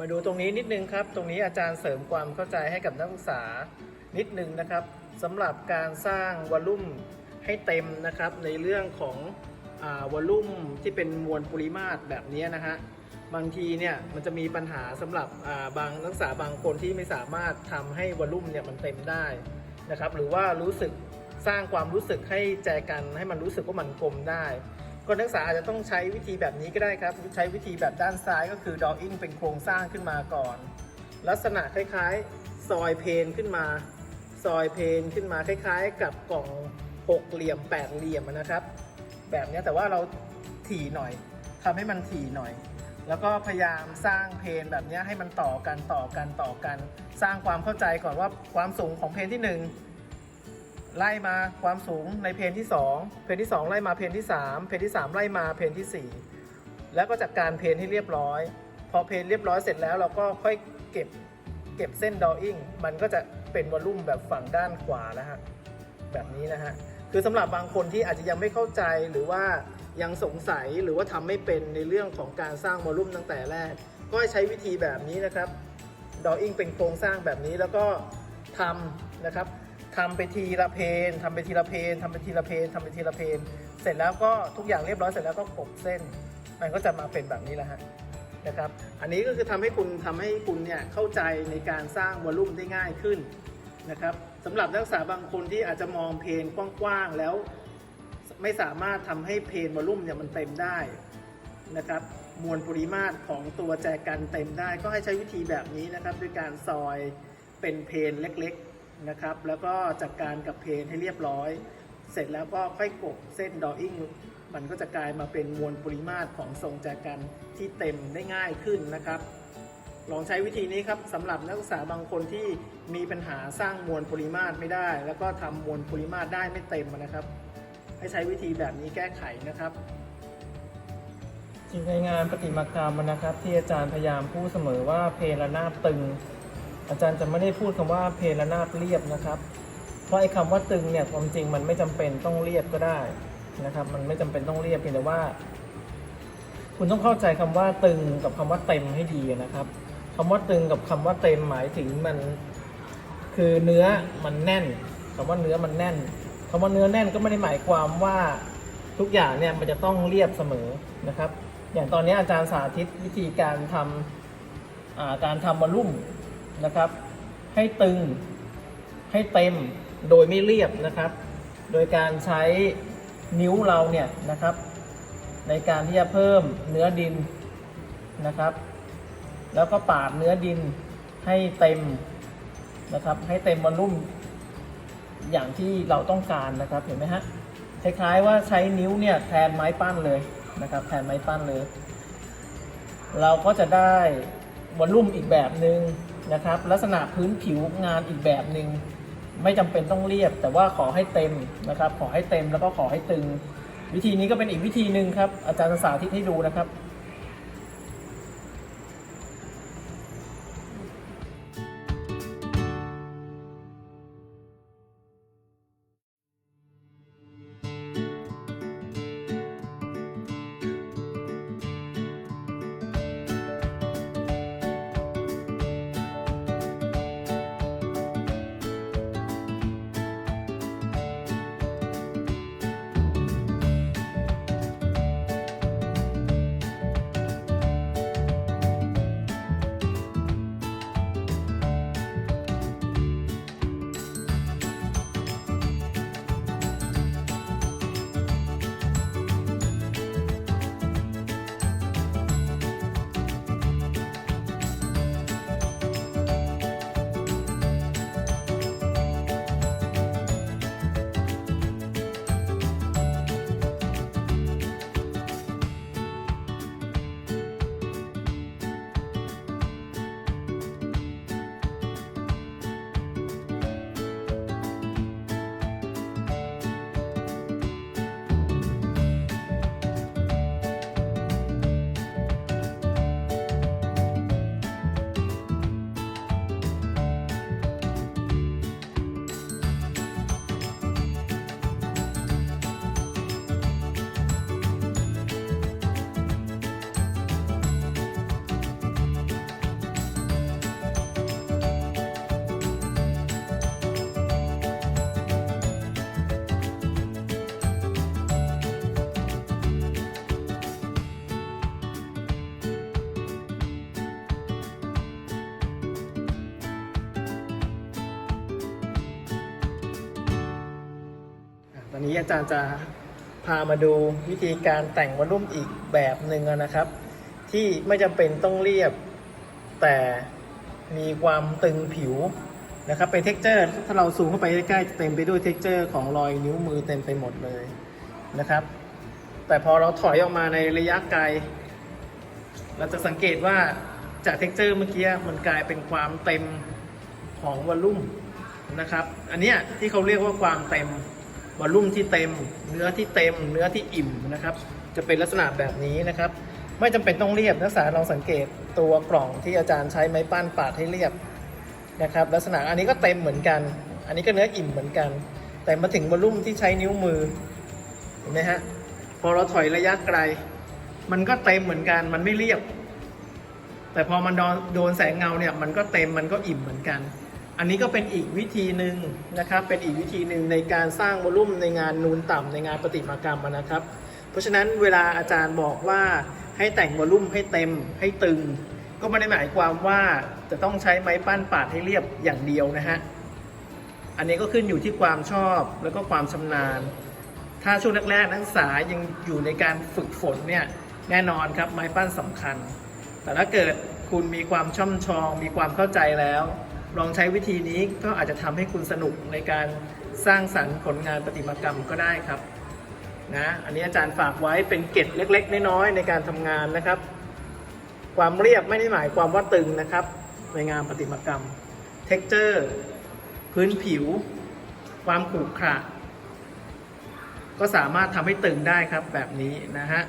มาดูตรงนี้นิดนึงครับ ตรงนี้อาจารย์เสริมความเข้าใจให้กับนักศึกษานิดนึงนะครับสำหรับการสร้างวอลลุ่มให้เต็มนะครับ ในเรื่องของอวอลลุ่มที่เป็นมวลปริมาตรแบบนี้นะฮะบางทีเนี่ยมันจะมีปัญหาสำหรับบางนักศึกษาบางคนที่ไม่สามารถทำให้วอลลุ่มเนี่ยมันเต็มได้นะครับ หรือว่ารู้สึกสร้างความรู้สึกให้แจกันให้มันรู้สึกว่ามันกลมได้ ก็นักศึกษาอาจจะต้องใช้วิธีแบบนี้ก็ได้ครับ ใช้วิธีแบบด้านซ้ายก็คือ drawing เป็นโครงสร้างขึ้นมาก่อน ลักษณะคล้ายๆ ซอยเพนขึ้นมา ซอยเพนขึ้นมาคล้าย ๆ กับกล่องหกเหลี่ยมแปดเหลี่ยมนะครับ แบบนี้แต่ว่าเราถี่หน่อยทำให้มันถี่หน่อย แล้วก็พยายามสร้างเพนแบบนี้ให้มันต่อกันต่อกันต่อกัน สร้างความเข้าใจก่อนว่าความสูงของเพนที่หนึ่ง ไล่มาความสูงในเพนที่ 2 เพนที่ 2 ไล่มาเพนที่ 3 เพนที่ 3 ไล่มาเพนที่ 4 แล้วก็จัดการเพนให้เรียบร้อย พอเพนเรียบร้อยเสร็จแล้วเราก็ค่อยเก็บเก็บเส้นดออิ่งมันก็จะเป็นวอลลุ่มแบบฝั่งด้านขวาแล้วฮะแบบนี้นะฮะคือสำหรับบางคนที่อาจจะยังไม่เข้าใจหรือว่ายังสงสัยหรือว่าทำไม่เป็นในเรื่องของการสร้างวอลลุ่มตั้งแต่แรก ก็ให้ใช้วิธีแบบนี้นะครับดออิ่งเป็นโครงสร้างแบบนี้แล้วก็ทำนะครับ ทำไปทีละเพนทำไปทีละเพนทำไปทีละเพนทำไปทีละเพนเสร็จแล้วก็ทุกอย่างเรียบร้อยเสร็จแล้วก็กบเส้น มันก็จะมาเป็นแบบนี้แหละฮะนะครับ อันนี้ก็คือทำให้คุณทำให้คุณเนี่ยเข้าใจในการสร้างวอลลุ่มได้ง่ายขึ้นนะครับสำหรับนักศึกษาบางคนที่อาจจะมองเพนกว้างๆแล้วไม่สามารถทำให้เพนวอลลุ่มเนี่ยมันเต็มได้นะครับมวลปริมาตรของตัวแจกันเต็มได้ ก็ให้ใช้วิธีแบบนี้นะครับ ด้วยการซอยเป็นเพนเล็กๆ นะครับ แล้วก็จัดการกับเพนให้เรียบร้อย เสร็จแล้วก็ค่อยกบเส้นดออิ่งมันก็จะกลายมาเป็นมวลปริมาตรของทรงแจกันที่เต็มได้ง่ายขึ้นนะครับ ลองใช้วิธีนี้ครับสำหรับนักศึกษาบางคนที่มีปัญหาสร้างมวลปริมาตรไม่ได้ แล้วก็ทำมวลปริมาตรได้ไม่เต็มนะครับ ให้ใช้วิธีแบบนี้แก้ไขนะครับจริงในงานปฏิมากรรมนะครับ ที่อาจารย์พยายามพูดเสมอว่าเพลระนาบตึง อาจารย์จะไม่ได้พูดคำว่าเพลระนาบเรียบนะครับ เพราะไอ้คำว่าตึงเนี่ยความจริงมันไม่จำเป็นต้องเรียบก็ได้นะครับ มันไม่จำเป็นต้องเรียบเพียงแต่ว่า คุณต้องเข้าใจคำว่าตึงกับคำว่าเต็มให้ดีนะครับคำว่าตึงกับคำว่าเต็มหมายถึงมัน คือเนื้อมันแน่นคำว่าเนื้อมันแน่นคำว่าเนื้อแน่นก็ไม่ได้หมายความว่าทุกอย่างเนี่ยมันจะต้องเรียบเสมอนะครับ อย่างตอนนี้อาจารย์สาธิตวิธีการทำอ่าการทำวอลลุ่ม นะครับ ให้ตึงให้เต็มโดยไม่เรียบนะครับ โดยการใช้นิ้วเราเนี่ยนะครับ ในการที่จะเพิ่มเนื้อดินนะครับ แล้วก็ปาดเนื้อดินให้เต็มนะครับ ให้เต็มวอลลุ่มอย่างที่เราต้องการนะครับเห็นไหมฮะคล้ายๆว่าใช้นิ้วเนี่ยแทนไม้ปั้นเลยนะครับแทนไม้ปั้นเลย เราก็จะได้วอลลุ่มอีกแบบหนึ่ง นะครับ ลักษณะพื้นผิวงานอีกแบบหนึ่งไม่จำเป็นต้องเรียบ แต่ว่าขอให้เต็มนะครับ ขอให้เต็มแล้วก็ขอให้ตึง วิธีนี้ก็เป็นอีกวิธีหนึ่งครับ อาจารย์สาธิตให้ดูนะครับ นนี้อาจารย์จะพามาดูวิธีการแต่งวอลลุ่มอีกแบบหนึ่งนะครับ ที่ไม่จำเป็นต้องเรียบ แต่มีความตึงผิวนะครับเป็นเท็กเจอร์ถ้าเราซูมเข้าไปใกล้ๆจะเต็มไปด้วยเท็กเจอร์ของรอยนิ้วมือเต็มไปหมดเลยนะครับ แต่พอเราถอยออกมาในระยะไกล เราจะสังเกตว่าจากเท็กเจอร์เมื่อกี้มันกลายเป็นความเต็มของวอลลุ่มนะครับ อันนี้ที่เขาเรียกว่าความเต็ม วอลลุ่มที่เต็ม เนื้อที่เต็ม เนื้อที่อิ่มนะครับ จะเป็นลักษณะแบบนี้นะครับ ไม่จำเป็นต้องเรียบนักศึกษาลองสังเกตตัวกล่องที่อาจารย์ใช้ไม้ปั้นปาดให้เรียบนะครับ ลักษณะอันนี้ก็เต็มเหมือนกัน อันนี้ก็เนื้ออิ่มเหมือนกัน แต่มาถึงวอลลุ่มที่ใช้นิ้วมือเห็นไหมฮะพอเราถอยระยะไกล มันก็เต็มเหมือนกัน มันไม่เรียบ แต่พอมันโดนแสงเงาเนี่ย มันก็เต็ม มันก็อิ่มเหมือนกัน อันนี้ก็เป็นอีกวิธีหนึ่งนะครับ เป็นอีกวิธีหนึ่งในการสร้างวอลลุ่มในงานนูนต่ำในงานประติมากรรมนะครับ เพราะฉะนั้นเวลาอาจารย์บอกว่าให้แต่งวอลลุ่มให้เต็มให้ตึง ก็ไม่ได้หมายความว่าจะต้องใช้ไม้ปั้นปาดให้เรียบอย่างเดียวนะฮะ อันนี้ก็ขึ้นอยู่ที่ความชอบแล้วก็ความชำนาญ ถ้าช่วงแรกๆนักศึกษายังอยู่ในการฝึกฝนเนี่ยแน่นอนครับไม้ปั้นสำคัญ แต่ถ้าเกิดคุณมีความช่ำชอง มีความเข้าใจแล้ว ลองใช้วิธีนี้ก็อาจจะทำให้คุณสนุกในการสร้างสรรค์ผลงานประติมากรรมก็ได้ครับนะอันนี้อาจารย์ฝากไว้เป็นเกร็ดเล็ก ๆ น้อยๆในการทำงานนะครับ ความเรียบไม่ได้หมายความว่าตึงนะครับในงานประติมากรรม เท็กเจอร์ พื้นผิว ความขรุขระก็สามารถทำให้ตึงได้ครับแบบนี้นะฮะ